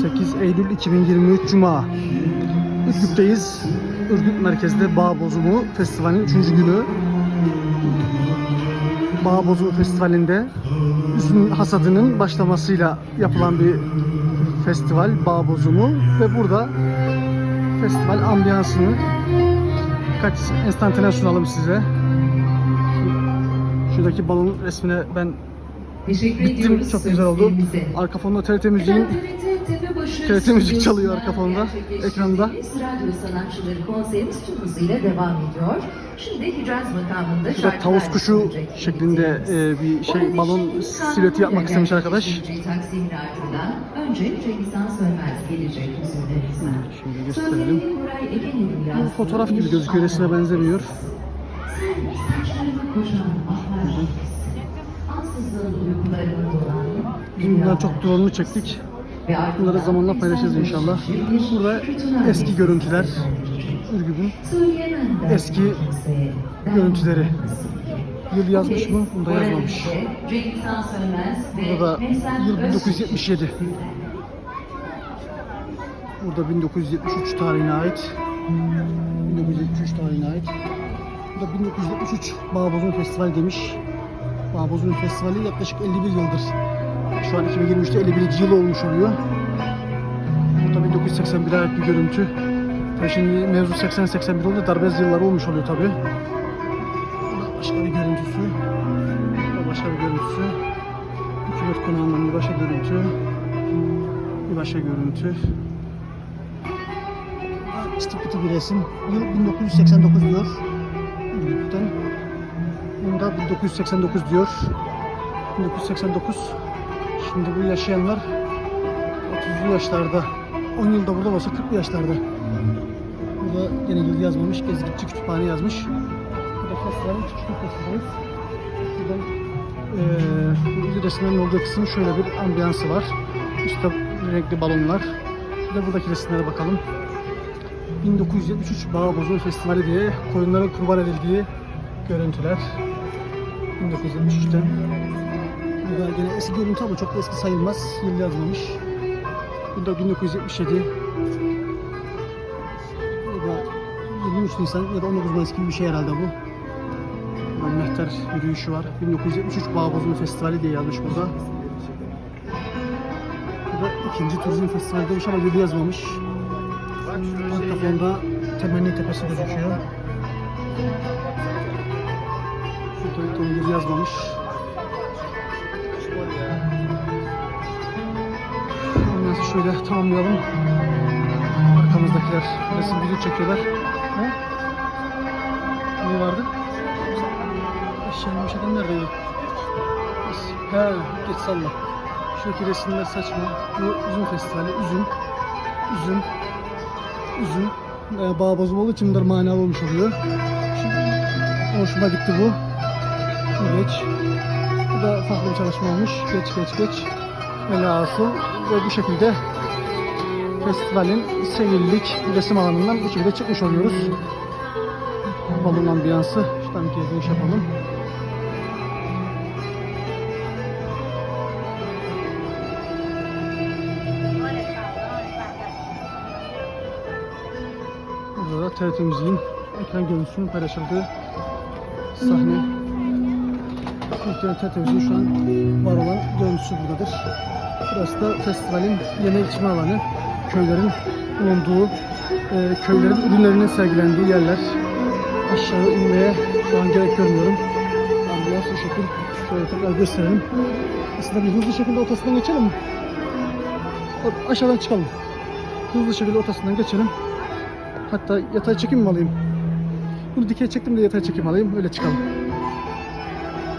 8 Eylül 2023 Cuma. Ürgüp'teyiz. Ürgüp merkezde Bağ Bozumu Festivali'nin 3. günü. Bağ Bozumu Festivali'nde üzüm hasadının başlamasıyla yapılan bir festival Bağ Bozumu ve burada festival ambiyansını birkaç enstantane sunalım size. Şuradaki balon resmine ben Teşekkür Bittim. ediyoruz Çok güzel oldu. Arka fonda TRT müziğin TRT müzik çalıyor arka fonda, ekranda. Radyo sanatçıları konserimiz tüm hızıyla devam ediyor. Şimdi Hicaz makamında şarkılar tavus kuşu şeklinde e, bir şey balon silüeti yapmak istemiş arkadaş. Önce Cengizhan Sönmez gelecek huzurlarınıza. Şöyle gösterelim. Bu fotoğraf gibi gözüküyor, resme benzemiyor. Sen kuşan ahlar gibisin. Ansızın uykularımı dolan. Biz bundan çok drone'unu çektik. Bunları zamanla paylaşırız inşallah. Burada eski görüntüler. Ürgüp'ün eski görüntüleri. Yıl yazmış mı? Bunda yazmamış. Burada da yıl 1977. Burada 1973 tarihine ait. 1973 tarihine ait. Burada 1973 Bağbozun Festivali demiş. Bağbozun Festivali yaklaşık 51 yıldır. Şu an 2023'te 51. yıl olmuş oluyor. Burada 1981'e ait bir görüntü. Tabii şimdi mevzu 80-81 oldu. Darbez yılları olmuş oluyor. Burada başka bir görüntüsü. Başka bir görüntüsü. Hükümet konağından bir başka görüntü. Bir başka görüntü. Pıtı bir resim. Yıl 1989 diyor. Ürgüp'ten. Bunda 1989 diyor. 1989. Şimdi bu yaşayanlar 30'lu yaşlarda. 10 yılda burada olsa 40'lı yaşlarda. Burada yine yıl yazmamış. Gezgitçi kütüphane yazmış. Burada festivalin çıkışını festivaliz. Buradan eee bu resimlerin olduğu kısım şöyle bir ambiyansı var. İşte renkli balonlar. Bir de buradaki resimlere bakalım. 1973 Bağ Bozul Festivali diye koyunların kurban edildiği görüntüler. 1973'ten. Burada yine eski görüntü ama çok da eski sayılmaz. Yıl yazmamış. Bu da 1977. Burada 23 Nisan ya da 19 Mayıs gibi bir şey herhalde bu. Burada mehter yürüyüşü var. 1973 Bağ Bozulu Festivali diye yazmış burada. Burada ikinci turizm festivali demiş ama yılı yazmamış. Arka fonda Temenni Tepesi gözüküyor. Yıl yazmamış. Ondan sonra şöyle tamamlayalım. Arkamızdakiler resim video çekiyorlar. Ne? Ne vardı? Eşeğin şeyden neredeydi? He, geç salla. Şuradaki resimler saçma. Bu üzüm festivali, üzüm, üzüm, üzüm. E, bağ bozum olduğu için bunlar manalı olmuş oluyor. Şimdi, hoşuma gitti bu. Bu Geç. Bu da farklı bir çalışma olmuş. Geç geç geç. Velhasıl ve bu şekilde festivalin seyirlik resim alanından bu şekilde çıkmış oluyoruz. Balon ambiyansı. Şuradan bir geri dönüş yapalım. Burada da TRT Müziğin ekran görüntüsünün paylaşıldığı sahne. Muhtemelen TRT Müziğin şu an var olan görüntüsü buradadır. Burası da festivalin yeme içme alanı. Köylerin bulunduğu, e, köylerin ürünlerinin sergilendiği yerler. Aşağı inmeye şu an gerek görmüyorum. Ambulans bu şekil. Şöyle tekrar gösterelim. Aslında bir hızlı şekilde ortasından geçelim mi? Aşağıdan çıkalım. Hızlı şekilde ortasından geçelim. Hatta yatay çekim mi alayım? Bunu dikey çektim de yatay çekim alayım. Öyle çıkalım.